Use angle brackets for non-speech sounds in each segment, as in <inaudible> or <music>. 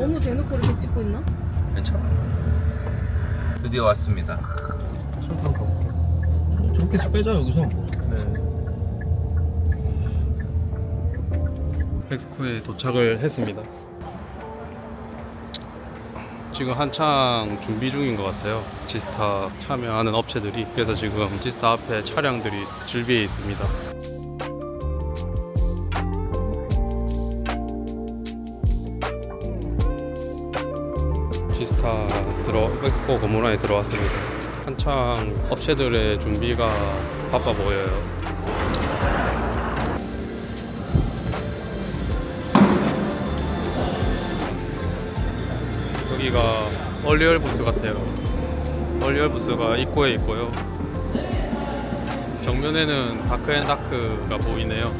너무 대놓고 이렇게 찍고 있나? 괜찮아. 드디어 왔습니다. 잠깐 가볼게. 저렇게 해서 빼자 여기서. 네. 엑스코에 도착을 했습니다. 지금 한창 준비 중인 것 같아요. 지스타 참여하는 업체들이. 그래서 지금 지스타 앞에 차량들이 줄비해 있습니다. 지스타 들어 엑스코 건물 안에 들어왔습니다. 한창 업체들의 준비가 바빠 보여요. 여기가 얼리얼 부스 같아요. 얼리얼 부스가 입구에 있고요. 정면에는 다크앤다크가 보이네요.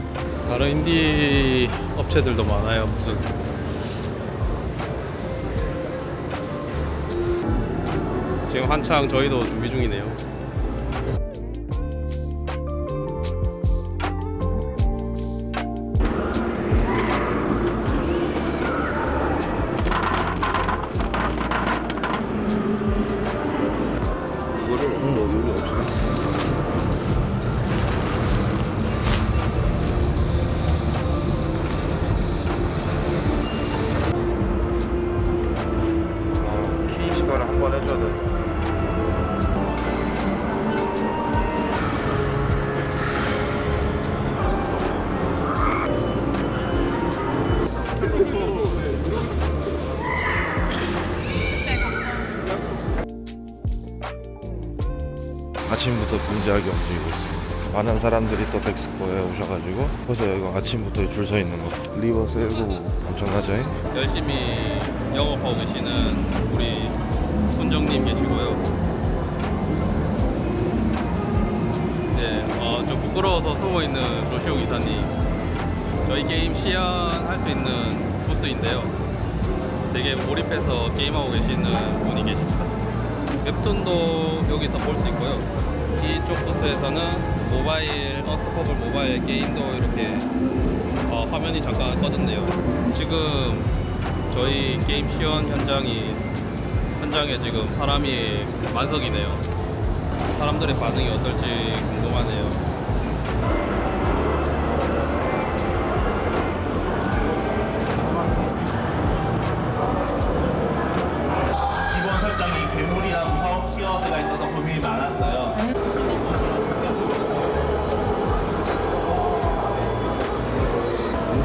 다른 인디 업체들도 많아요. 무슨 지금 한창 저희도 준비 중이네요. 이거를 뭐 여기 없어. 아침부터 분주하게 움직이고 있습니다. 많은 사람들이 또 덱스코에 오셔가지고 벌써 이거 아침부터 줄 서 있는 거. 리버 세고 엄청나죠? 열심히 영업하고 계시는 우리 손정님 계시고요. 이제 어, 좀 부끄러워서 숨어 있는 조시오 이사님. 저희 게임 시연할 수 있는 부스인데요. 되게 몰입해서 게임하고 계시는 분이 계십니다. 웹툰도 여기서 볼 수 있고요. 이쪽 부스에서는 모바일, 언스토퍼블 모바일 게임도 이렇게 어, 화면이 잠깐 꺼졌네요. 지금 저희 게임 시연 현장이 현장에 지금 사람이 만석이네요. 사람들의 반응이 어떨지 궁금하네요.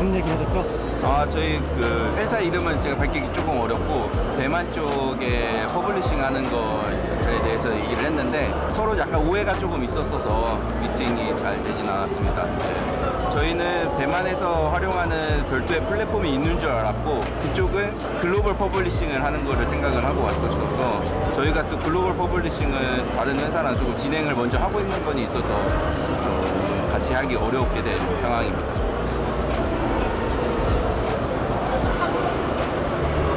무슨 얘기 하셨죠? 아 저희 그 회사 이름은 제가 밝히기 조금 어렵고 대만 쪽에 퍼블리싱 하는 거에 대해서 얘기를 했는데 서로 약간 오해가 조금 있었어서 미팅이 잘 되진 않았습니다. 이제 저희는 대만에서 활용하는 별도의 플랫폼이 있는 줄 알았고 그쪽은 글로벌 퍼블리싱을 하는 거를 생각을 하고 왔었어서 저희가 또 글로벌 퍼블리싱을 다른 회사랑 조금 진행을 먼저 하고 있는 건 있어서 좀 같이 하기 어렵게 된 상황입니다.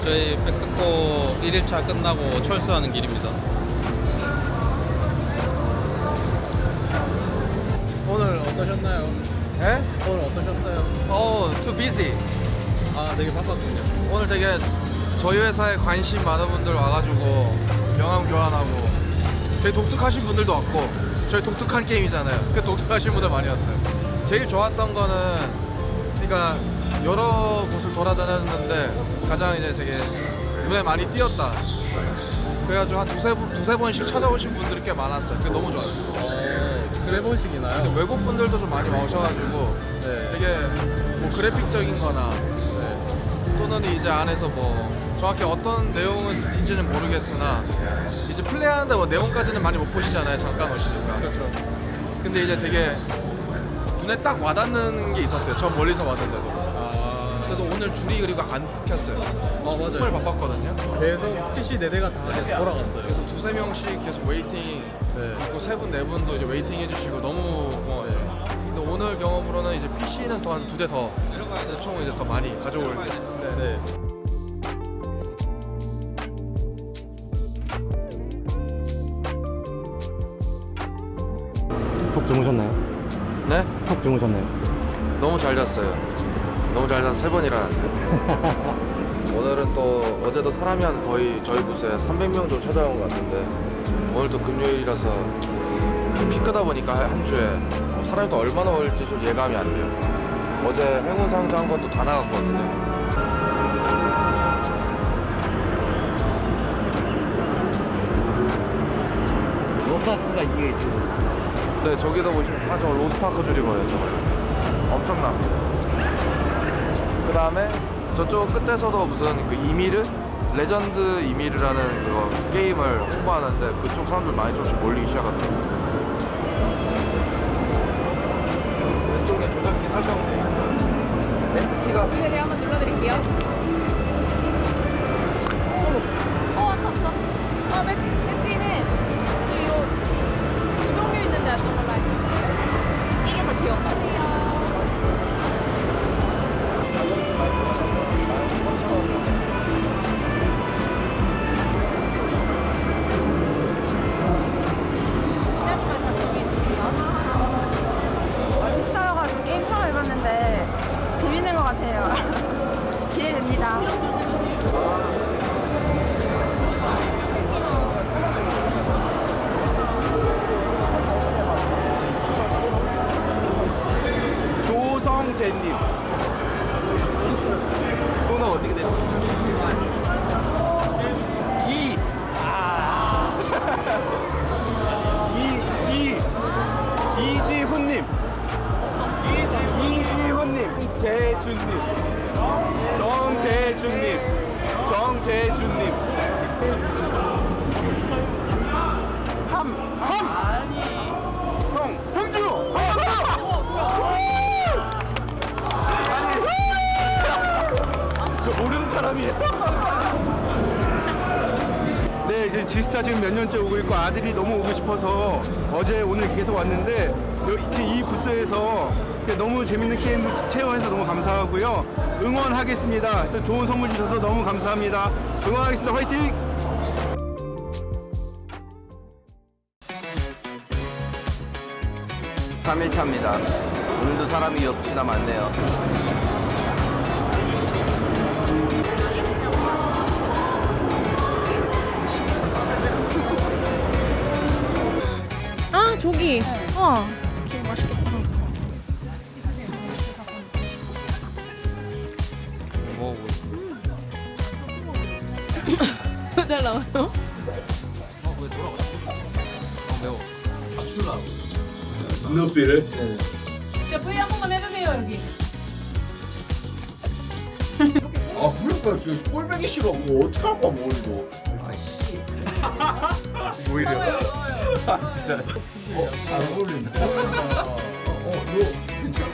저희 백스코 1일차 끝나고 철수하는 길입니다. 오늘 어떠셨나요? 예? 오늘 어떠셨어요? 어, too busy. 아 되게 바빴군요. 오늘 되게 저희 회사에 관심 많은 분들 와가지고 명함 교환하고 되게 독특하신 분들도 왔고 저희 독특한 게임이잖아요. 그 독특하신 분들 많이 왔어요. 제일 좋았던 거는 그러니까 여러 곳을 돌아다녔는데 가장 이제 되게 눈에 많이 띄었다. 그래가지고 한 두세, 번- 두세 번씩 찾아오신 분들이 꽤 많았어요. 그게 너무 좋았어요. 어, 세 번씩이나요? 근데 외국 분들도 좀 많이 오셔가지고 네. 되게 뭐 그래픽적인 거나 네. 또는 이제 안에서 뭐 정확히 어떤 내용인지는 모르겠으나 이제 플레이하는데 뭐 내용까지는 많이 못 보시잖아요 잠깐 오시니까 그렇죠. 근데 이제 되게 눈에 딱 와닿는 게 있었대요 저 멀리서 왔는데도 오늘 줄이 그리고 안 켰어요 어 정말 맞아요. 바빴거든요 계속 PC 네 대가 다 계속 돌아갔어요. 그래서 두세 명씩 계속 웨이팅 네. 있고 세 분 네 분도 이제 웨이팅 해주시고 너무 고마워요 근데 오늘 경험으로는 이제 PC는 더한두 대더 그래서 총 이제 더 많이 가져올 네. 푹 주무셨나요? 네? 푹 주무셨나요? 너무 잘 잤어요. 너무 잘 자서 세번 일어났어요. <laughs> 오늘은 또 어제도 사람이 한 거의 저희 부스에 300명 정도 찾아온 것 같은데 오늘도 금요일이라서 피크다 보니까 한 주에 뭐 사람이 또 얼마나 올지 좀 예감이 안 돼요. 어제 행운 상자 한 것도 다 나갔거든요. 로스타크가 이게 지금 네, 저기도 보시면 다저 로스타크 줄이거든요. 저거. 엄청납니다. 그 다음에 저쪽 끝에서도 무슨 그 이미르? 레전드 이미르라는 그거 게임을 홍보하는데 그쪽 사람들 많이 조금씩 몰리기 시작하더라고요. 왼쪽에 조작기 설정돼. FT가 이거 제가 한번 눌러드릴게요. 어, 왔다, 왔다. 어, 배지, 배지는 같아요. <laughs> 기대됩니다. 조성재님. 돈은 어떻게 되죠? 이. 아. <laughs> 이지. 이지훈님. 이지 정재준님. 정재준님. 함. 함. 형. 형주. 아니. 저 모르는 사람이에요. 네, 이제 지스타 지금 몇 년째 오고 있고 아들이 너무 오고 싶어서 어제 오늘 계속 왔는데 여- 지금 이 부스에서 너무 재밌는 게임도 체험해서 너무 감사하고요. 응원하겠습니다. 또 좋은 선물 주셔서 너무 감사합니다. 응원하겠습니다. 화이팅! 삼일차입니다 오늘도 사람이 역시나 많네요. 아, 저기. 어. 잘 나와요? 어왜 돌아갔어? 아 매워 눈높이를? 자, V 한 번만 해주세요, 여기. 아 그러니까 그 꼴배기 싫어. 뭐 어떻게 할 거야 뭐 이거. 오히려. 잘 어울린다. 어, 너 괜찮아.